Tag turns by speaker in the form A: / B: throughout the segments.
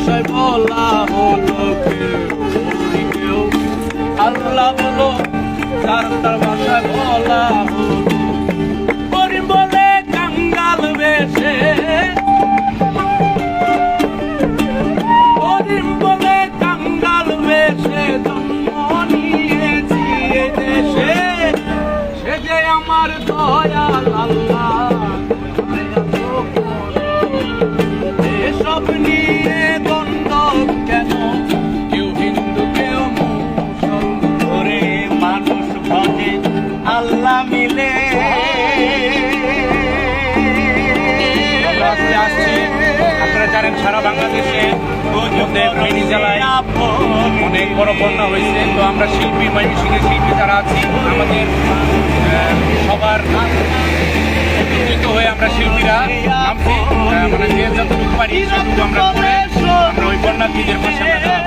A: তার বলা হলো কেউ আল্লাহ বলো তার তার ভাষায় বলা হলো
B: মধ্যে ফেনী জেলায় অনেক বড় বন্যা হয়েছে। তো আমরা শিল্পী ময়মনসিংহের শিল্পী যারা আছি, আমাদের সবার একত্রিত হয়ে আমরা শিল্পীরা নামছি। মানে যে যতটুকু পারি ততটুকু আমরা করে ওই বন্যার্থীদের পাশে আমরা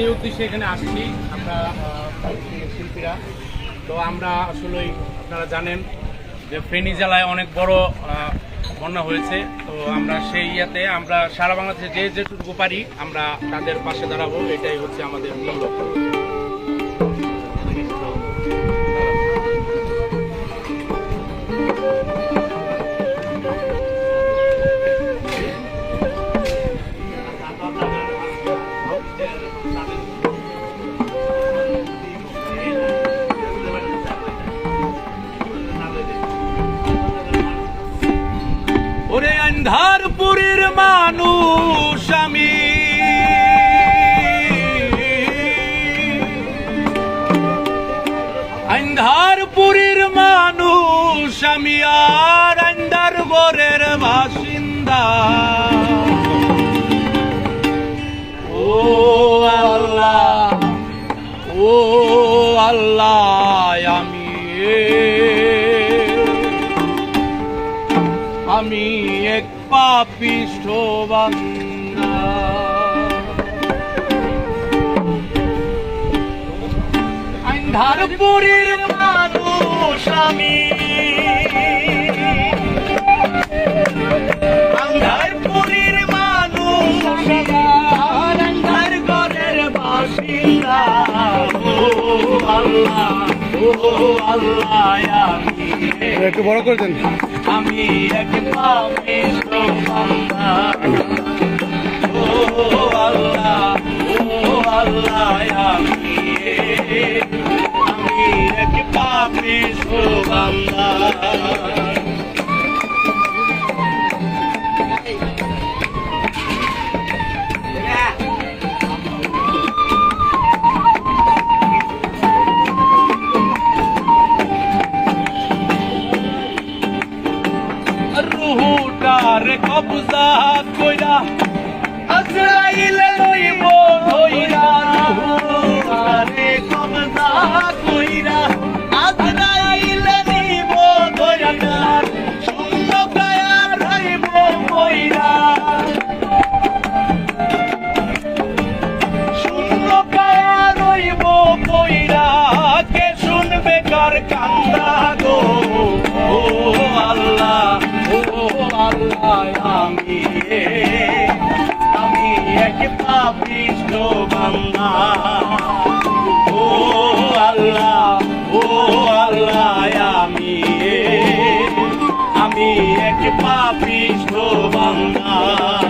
B: যে উদ্দেশ্যে এখানে আসছি, আমরা শিল্পীরা। তো আমরা আসলে আপনারা জানেন যে ফেনী জেলায় অনেক বড় বন্যা হয়েছে। তো আমরা সেই ইয়াতে, আমরা সারা বাংলাদেশে যে যেটুকু পারি, আমরা তাদের পাশে দাঁড়াবো। এটাই হচ্ছে আমাদের মূল লক্ষ্য।
A: আন্ধারপুরীর মানুষ, আমি আর গড়ের বাসিন্দা। ও আল্লাহ ও আল্লাহ, আমি আমি এক পাপিষ্ঠ বান্দা। আন্ধারপুরীর মানুষ আমি। আন্ধারপুরীর মানুষ আমার ঘরের বাসিন্দা।
B: একটু বড় করে
A: আমি। ও আল্লাহ ও আল্লাহ, আমি। রুহুটার কবজা কইরা আজরাইল লইব। পৃষ্ঠ বাংলা।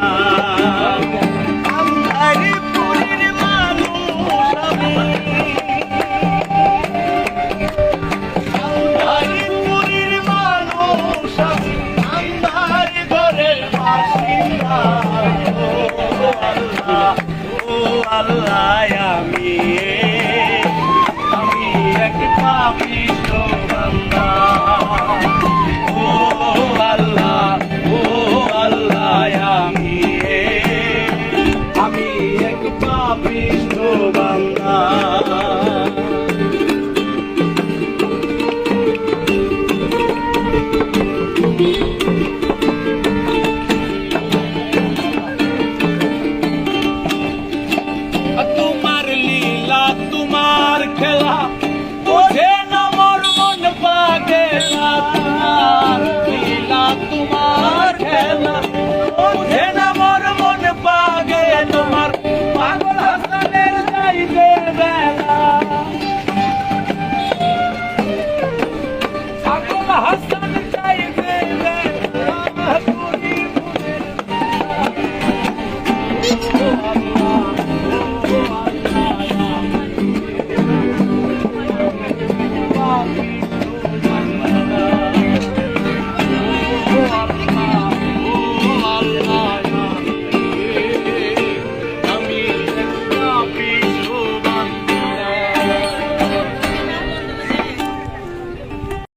A: You.